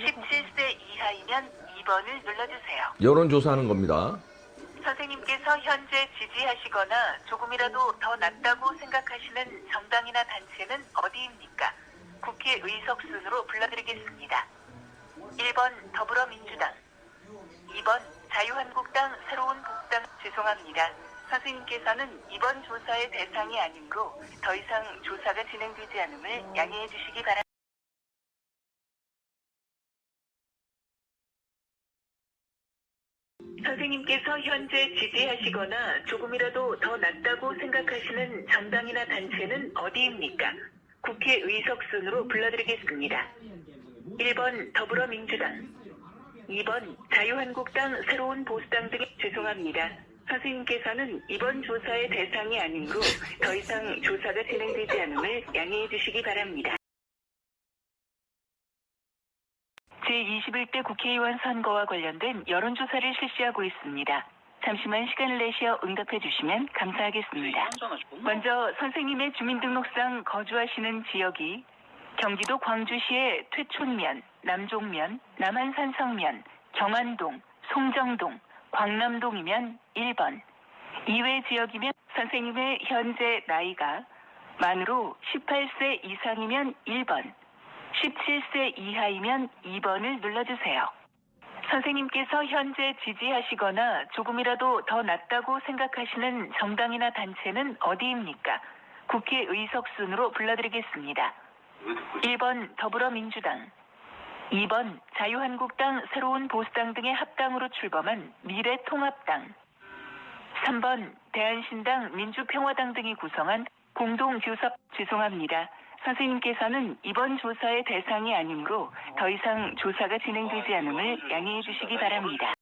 17세 이하이면 2번을 눌러주세요. 여론조사하는 겁니다. 선생님께서 현재 지지하시거나 조금이라도 더 낫다고 생각하시는 정당이나 단체는 어디입니까? 국회 의석 순으로 불러드리겠습니다. 1번 더불어민주당 2번 자유한국당 새로운 복당 죄송합니다. 선생님께서는 이번 조사의 대상이 아니므로 더 이상 조사가 진행되지 않음을 양해해 주시기 바랍니다. 선생님께서 현재 지지하시거나 조금이라도 더 낫다고 생각하시는 정당이나 단체는 어디입니까? 국회 의석 순으로 불러드리겠습니다. 1번 더불어민주당 2번 자유한국당 새로운 보수당 등 죄송합니다. 선생님께서는 이번 조사의 대상이 아니므로 더 이상 조사가 진행되지 않음을 양해해 주시기 바랍니다. 제21대 국회의원 선거와 관련된 여론조사를 실시하고 있습니다. 잠시만 시간을 내시어 응답해 주시면 감사하겠습니다. 먼저 선생님의 주민등록상 거주하시는 지역이 경기도 광주시의 퇴촌면, 남종면, 남한산 성면, 경안동, 송정동, 광남동이면 1번. 이외 지역이면 선생님의 현재 나이가 만으로 18세 이상이면 1번. 17세 이하이면 2번을 눌러주세요. 선생님께서 현재 지지하시거나 조금이라도 더 낫다고 생각하시는 정당이나 단체는 어디입니까? 국회 의석 순으로 불러드리겠습니다. 1번 더불어민주당, 2번 자유한국당 새로운 보수당 등의 합당으로 출범한 미래통합당, 3번 대한신당 민주평화당 등이 구성한 공동교섭 죄송합니다. 선생님께서는 이번 조사의 대상이 아니므로 더 이상 조사가 진행되지 않음을 양해해 주시기 바랍니다.